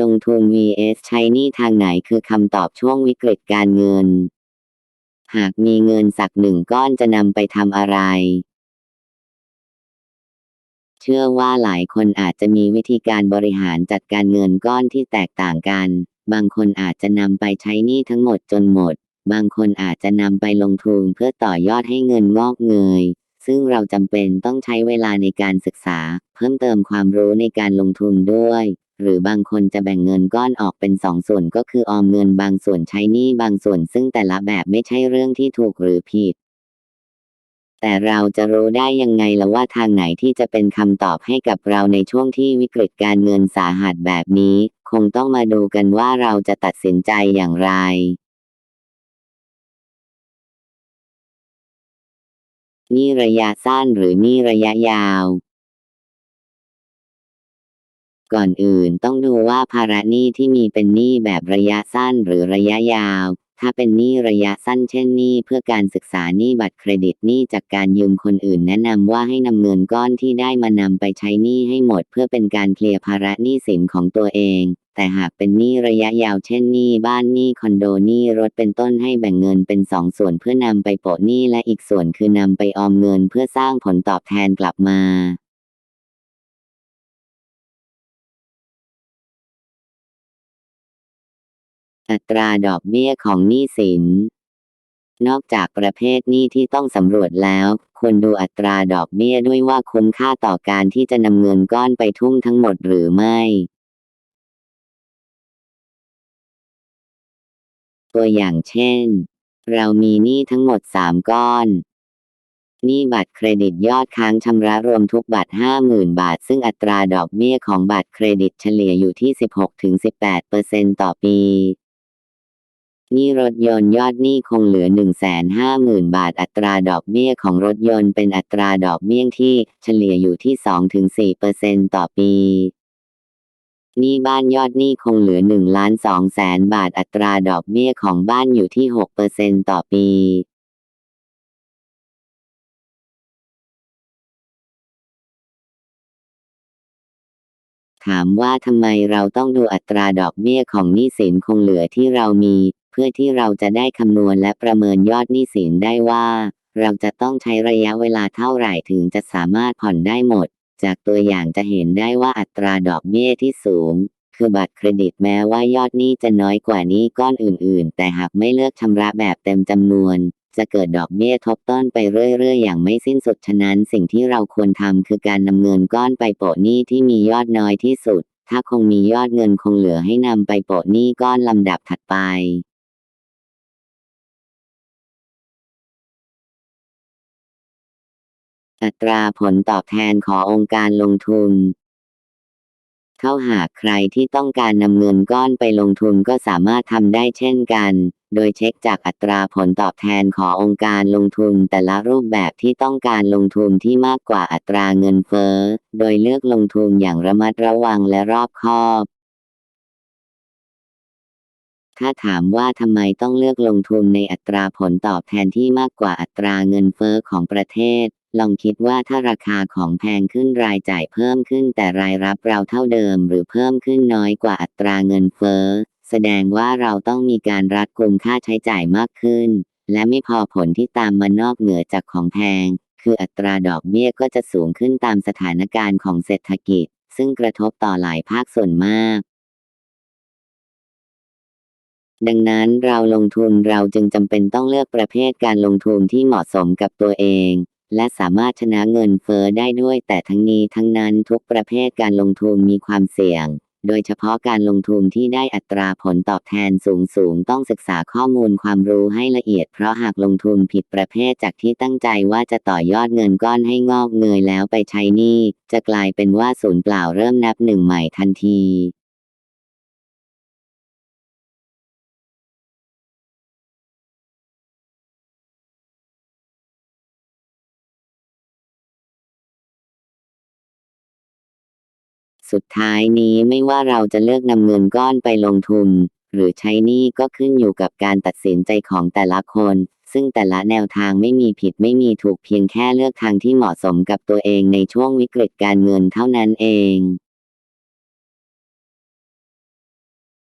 ลงทุน vs ใช้หนี้ทางไหนคือคำตอบช่วงวิกฤตการเงิน หากมีเงินสักหนึ่งก้อนจะนำไปทำอะไร เชื่อว่าหลายคนอาจจะมีวิธีการบริหารจัดการเงินก้อนที่แตกต่างกัน บางคนอาจจะนำไปใช้หนี้ทั้งหมดจนหมด บางคนอาจจะนำไปลงทุนเพื่อต่อยอดให้เงินงอกเงยซึ่งเราจำเป็นต้องใช้เวลาในการศึกษา เพิ่มเติมความรู้ในการลงทุนด้วย หรือบางคนจะแบ่งเงินก้อนออกเป็นสองส่วนก็คือออมเงินบางส่วนใช้หนี้บางส่วนซึ่งแต่ละแบบไม่ใช่เรื่องที่ถูกหรือผิด แต่เราจะรู้ได้ยังไงละว่าทางไหนที่จะเป็นคำตอบให้กับเราในช่วงที่วิกฤตการเงินสาหัสแบบนี้ คงต้องมาดูกันว่าเราจะตัดสินใจอย่างไรนี่ระยะสั้นหรือนี่ระยะยาว ก่อนอื่นต้องดูว่าภาระหนี้ที่มีเป็นหนี้แบบระยะสั้นหรือระยะยาว ถ้าเป็นหนี้ระยะสั้นเช่นหนี้เพื่อการศึกษาหนี้บัตรเครดิตหนี้จากการยืมคนอื่นแนะนำว่าให้นำเงินก้อนที่ได้มานำไปใช้หนี้ให้หมด เพื่อเป็นการเคลียร์ภาระหนี้สินของตัวเอง แต่หากเป็นหนี้ระยะยาวเช่นหนี้บ้านหนี้คอนโดหนี้รถเป็นต้นให้แบ่งเงินเป็นสองส่วนเพื่อนำไปโปะหนี้และอีกส่วนคือนำไปออมเงินเพื่อสร้างผลตอบแทนกลับมา อัตราดอกเบี้ยของหนี้สิน นอกจากประเภทหนี้ที่ต้องสำรวจแล้ว ควรดูอัตราดอกเบี้ยด้วยว่าคุ้มค่าต่อการที่จะนำเงินก้อนไปทุ่มทั้งหมดหรือไม่ ตัวอย่างเช่น เรามีหนี้ทั้งหมด 3 ก้อนหนี้บัตรเครดิตยอดค้างชำระรวมทุกบัตร 50,000 บาท ซึ่งอัตราดอกเบี้ยของบัตรเครดิตเฉลี่ยอยู่ที่ 16-18%ต่อปี นี้รถยนต์ยอดหนี้คงเหลือ 150,000 บาทอัตราดอกเบี้ยของรถยนต์เป็นอัตราดอกเบี้ยที่เฉลี่ยอยู่ที่ 2-4%ต่อปีนี้บ้านยอดหนี้คงเหลือ1ล้าน2แสนบาทอัตราดอกเบี้ยของบ้านอยู่ที่ 6%ต่อปีถามว่าทำไมเราต้องดูอัตราดอกเบี้ยของหนี้สินคงเหลือที่เรามี พื่อที่เราจะได้คำนวณและประเมินยอดหนี้สินได้ว่า เราจะต้องใช้ระยะเวลาเท่าไหร่ถึงจะสามารถผ่อนได้หมด จากตัวอย่างจะเห็นได้ว่าอัตราดอกเบี้ยที่สูง คือบัตรเครดิตแม้ว่ายอดหนี้จะน้อยกว่านี้ก้อนอื่น ๆ แต่หากไม่เลือกชำระแบบเต็มจำนวน จะเกิดดอกเบี้ยทบต้นไปเรื่อย ๆ อย่างไม่สิ้นสุดฉะนั้นสิ่งที่เราควรทำคือการนำเงินก้อนไปโปะหนี้ที่มียอดน้อยที่สุด ถ้าคงมียอดเงินคงเหลือให้นำไปโปะหนี้ก้อนลำดับถัดไป อัตราผลตอบแทนขององค์การลงทุน เข้าหากใครที่ต้องการนำเงินก้อนไปลงทุนก็สามารถทำได้เช่นกัน โดยเช็คจากอัตราผลตอบแทนขององค์การลงทุนแต่ละรูปแบบที่ต้องการลงทุนที่มากกว่าอัตราเงินเฟ้อ โดยเลือกลงทุนอย่างระมัดระวังและรอบคอบถ้าถามว่าทำไมต้องเลือกลงทุนในอัตราผลตอบแทนที่มากกว่าอัตราเงินเฟ้อของประเทศ ลองคิดว่าถ้าราคาของแพงขึ้นรายจ่ายเพิ่มขึ้นแต่รายรับเราเท่าเดิม หรือเพิ่มขึ้นน้อยกว่าอัตราเงินเฟ้อ แสดงว่าเราต้องมีการรัดกุมค่าใช้จ่ายมากขึ้น และไม่พอผลที่ตามมานอกเหนือจากของแพง คืออัตราดอกเบี้ยก็จะสูงขึ้นตามสถานการณ์ของเศรษฐกิจ ซึ่งกระทบต่อหลายภาคส่วนมากดังนั้นเราลงทุนเราจึงจำเป็นต้องเลือกประเภทการลงทุนที่เหมาะสมกับตัวเอง และสามารถชนะเงินเฟ้อได้ด้วยแต่ทั้งนี้ทั้งนั้นทุกประเภทการลงทุนมีความเสี่ยง โดยเฉพาะการลงทุนที่ได้อัตราผลตอบแทนสูงสูงต้องศึกษาข้อมูลความรู้ให้ละเอียดเพราะหากลงทุนผิดประเภทจากที่ตั้งใจว่าจะต่อยอดเงินก้อนให้งอกเงยแล้วไปใช้นี้จะกลายเป็นว่าศูนย์เปล่าเริ่มนับหนึ่งใหม่ทันที สุดท้ายนี้ไม่ว่าเราจะเลือกนำเงินก้อนไปลงทุน หรือใช้หนี้ก็ขึ้นอยู่กับการตัดสินใจของแต่ละคน ซึ่งแต่ละแนวทางไม่มีผิดไม่มีถูกเพียงแค่เลือกทางที่เหมาะสมกับตัวเองในช่วงวิกฤตการเงินเท่านั้นเอง